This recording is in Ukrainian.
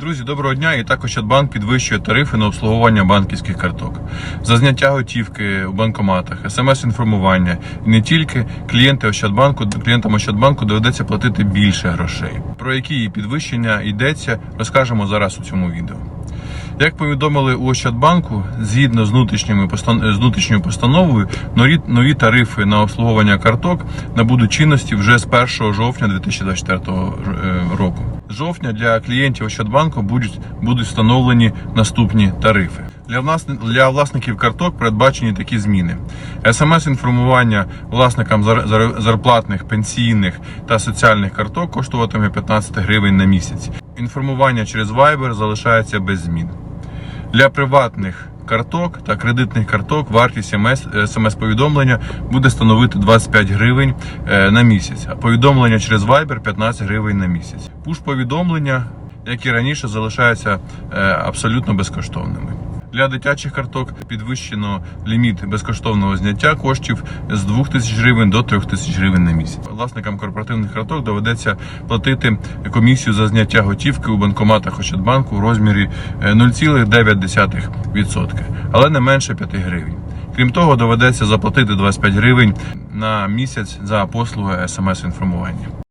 Друзі, доброго дня! І також Ощадбанк підвищує тарифи на обслуговування банківських карток. За зняття готівки у банкоматах, смс-інформування і не тільки клієнти Ощадбанку, клієнтам Ощадбанку доведеться платити більше грошей. Про які підвищення йдеться, розкажемо зараз у цьому відео. Як повідомили у Ощадбанку, згідно з внутрішніми з внутрішньою постановою, нові, нові тарифи на обслуговування карток набудуть чинності вже з 1 жовтня 2024 е, року. Жовтня для клієнтів Ощадбанку будуть, будуть встановлені наступні тарифи. Для, власни- для власників карток передбачені такі зміни: смс-інформування власникам зар- зар- зарплатних, пенсійних та соціальних карток коштуватиме 15 гривень на місяць. Інформування через Viber залишається без змін. Для приватних карток та кредитних карток вартість смс-повідомлення буде становити 25 гривень е, на місяць, а повідомлення через Viber 15 гривень на місяць. Пуш-повідомлення, як і раніше, залишаються е, абсолютно безкоштовними. Для дитячих карток підвищено ліміт безкоштовного зняття коштів з 2 тисяч гривень до 3 тисяч гривень на місяць. Власникам корпоративних карток доведеться платити комісію за зняття готівки у банкоматах Ощадбанку у розмірі е, 0,9%, але не менше 5 гривень. Крім того, доведеться заплатити 25 гривень на місяць за послуги смс-інформування.